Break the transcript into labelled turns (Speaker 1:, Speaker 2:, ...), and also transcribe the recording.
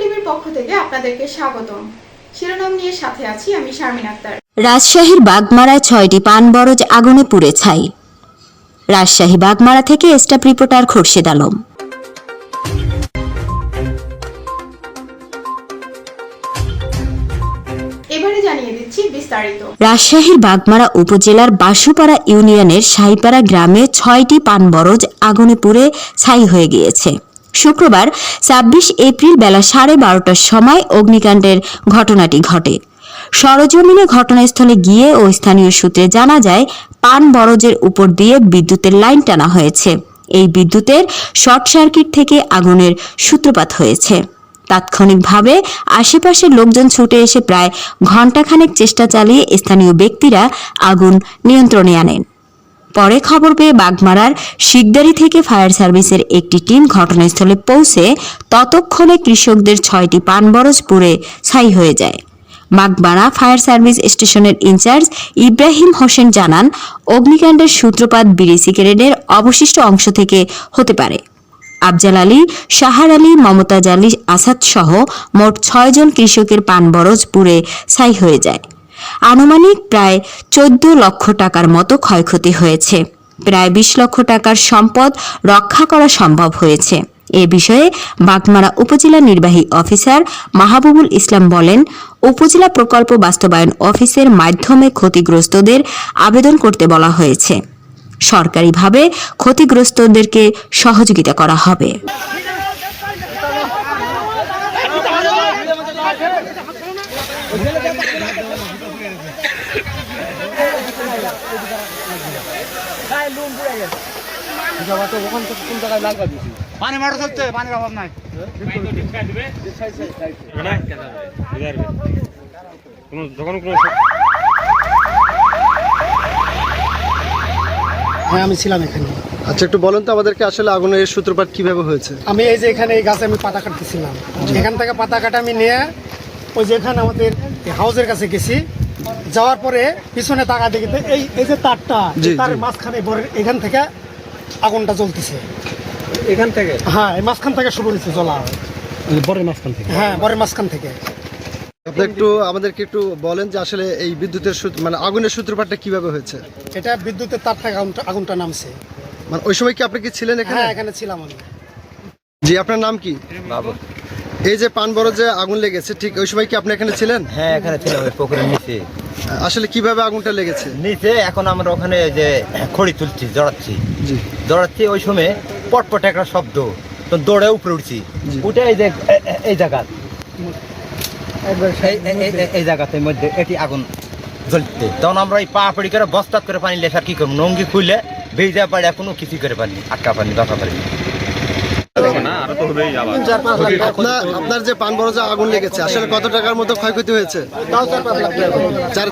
Speaker 1: টিভির পক্ষ থেকে আপনাদেরকে স্বাগতম। শিরোনাম নিয়ে সাথে আছি আমি শারমিন আক্তার।
Speaker 2: রাজশাহীর বাগমারায় ছয়টি পান বরজ আগুনে পুড়ে ছাই। রাজশাহী বাগমারা থেকে স্টাফ রিপোর্টার খোরশেদ আলম।
Speaker 1: এবারে জানিয়ে দিচ্ছি বিস্তারিত।
Speaker 2: রাজশাহীর বাগমারা উপজেলার বাসুপাড়া ইউনিয়নের সাইপাড়া গ্রামে ছয়টি পান বরজ আগুনে পুড়ে ছাই হয়ে গিয়েছে। শুক্রবার ছাব্বিশ এপ্রিল বেলা সাড়ে বারোটার সময় অগ্নিকাণ্ডের ঘটনাটি ঘটে। সরজমিনে ঘটনাস্থলে গিয়ে ও স্থানীয় সূত্রে জানা যায়, পান বরজের উপর দিয়ে বিদ্যুতের লাইন টানা হয়েছে। এই বিদ্যুতের শর্ট সার্কিট থেকে আগুনের সূত্রপাত হয়েছে। তাৎক্ষণিকভাবে আশেপাশের লোকজন ছুটে এসে প্রায় ঘণ্টাখানেক চেষ্টা চালিয়ে স্থানীয় ব্যক্তিরা আগুন নিয়ন্ত্রণে আনেন। পরে খবর পেয়ে বাগমারার শিকদারি থেকে ফায়ার সার্ভিসের একটি টিম ঘটনাস্থলে পৌঁছে ততক্ষণে কৃষকদের ছয়টি পান বরজ পুড়ে ছাই হয়ে যায়। বাগমারা ফায়ার সার্ভিস স্টেশনের ইনচার্জ ইব্রাহিম হোসেন জানান, অগ্নিকাণ্ডের সূত্রপাত বিড়ি সিগারেটের অবশিষ্ট অংশ থেকে হতে পারে। আফজাল আলী সাহার আলী, মমতাজ আলী, আসাদ সহ মোট ছয়জন কৃষকের পান বরজ পুড়ে ছাই হয়ে যায়। আনুমানিক প্রায় চোদ্দ লক্ষ টাকার মতো ক্ষয়ক্ষতি হয়েছে। প্রায় বিশ লক্ষ টাকার সম্পদ রক্ষা করা সম্ভব হয়েছে। এ বিষয়ে বাগমারা উপজেলা নির্বাহী অফিসার মাহবুবুল ইসলাম বলেন, উপজেলা প্রকল্প বাস্তবায়ন অফিসের মাধ্যমে ক্ষতিগ্রস্তদের আবেদন করতে বলা হয়েছে। সরকারিভাবে ক্ষতিগ্রস্তদেরকে সহযোগিতা করা হবে।
Speaker 3: পানি মারা হচ্ছে পানির অভাব নাই।
Speaker 4: কোনো যখন কোনো
Speaker 5: হ্যাঁ আমি ছিলাম এখানে।
Speaker 6: আচ্ছা একটু বলেন তো আমাদেরকে আসলে আগুনের সূত্রপাত কীভাবে হয়েছে?
Speaker 5: আমি এই যে এখানে এই গাছে আমি পাতা কাটতেছিলাম। এখান থেকে পাতা কাটা আমি নিয়ে ওই যেখানে আমাদের হাউসের কাছে গেছি। যাওয়ার পরে পিছনে তাকা দেখি এই এই যে তারটা তার মাঝখানে এখান থেকে আগুনটা জ্বলতেছে।
Speaker 3: এখান থেকে?
Speaker 5: হ্যাঁ এই মাঝখান থেকে শুরু হয়েছে জ্বলা।
Speaker 3: বরের মাঝখান থেকে?
Speaker 5: হ্যাঁ বরের মাঝখান থেকে।
Speaker 6: আপনি একটু আমাদেরকে একটু বলেন যে আসলে এই বিদ্যুতের সূত্র- মানে আগুনের সূত্রপাতটা কীভাবে হয়েছে?
Speaker 5: এটা বিদ্যুতের তার থেকে আগুনটা আগুনটা নামছে।
Speaker 6: মানে ওই সময় কি আপনি কি ছিলেন এখানে?
Speaker 5: হ্যাঁ এখানে ছিলাম আমি।
Speaker 6: জি আপনার নাম কি? এই যে পান বড় যে আগুন লেগেছে ঠিক ওই সময় কি আপনি এখানে ছিলেন?
Speaker 7: হ্যাঁ এখানে ছিলাম ওই পুকুরের নিচে।
Speaker 6: আসলে কীভাবে আগুনটা লেগেছে?
Speaker 7: নিচে এখন আমরা ওখানে যে খড়ি তুলছি জড়াচ্ছি। জড়াচ্ছি ওই সময় পটপট একটা শব্দ তো দৌড়ে উপরে উঠছি। উঠে এই যে এই জায়গা এই- জায়গাতে মধ্যে এটি আগুন জ্বলতে তখন আমরা এই পা পড়ি করে বস্তাত করে পানি লেখার কি করব? নঙ্গি খুলে ভেজা পাড়ে কোনো কিছু করে পানি আটকা পানি বাঁকা পানি
Speaker 6: আপনার আপনার যে পান বড় যে আগুন লেগেছে আসলে কত টাকার মতো ক্ষয়ক্ষতি হয়েছে? চার